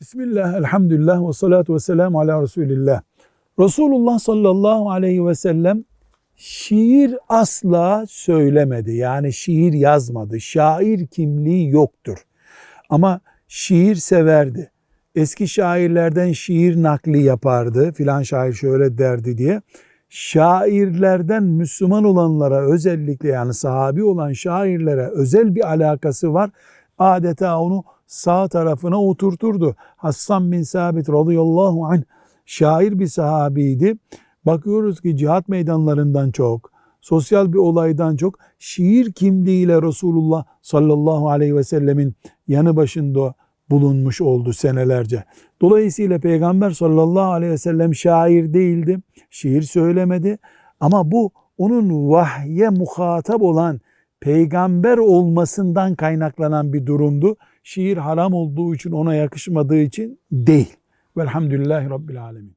Bismillah, elhamdülillah ve salatu ve selamu ala Resulillah. Resulullah sallallahu aleyhi ve sellem şiir asla söylemedi. Yani şiir yazmadı. Şair kimliği yoktur. Ama şiir severdi. Eski şairlerden şiir nakli yapardı. Filan şair şöyle derdi diye. Şairlerden Müslüman olanlara özellikle yani sahabi olan şairlere özel bir alakası var. Adeta onu sağ tarafına oturturdu. Hassan bin Sabit radıyallahu anh şair bir sahabiydi. Bakıyoruz ki cihat meydanlarından çok, sosyal bir olaydan çok şiir kimliğiyle Resulullah sallallahu aleyhi ve sellemin yanı başında bulunmuş oldu senelerce. Dolayısıyla Peygamber sallallahu aleyhi ve sellem şair değildi, şiir söylemedi. Ama bu onun vahye muhatap olan peygamber olmasından kaynaklanan bir durumdu. Şiir haram olduğu için ona yakışmadığı için değil. Velhamdülillahi Rabbil Alemin.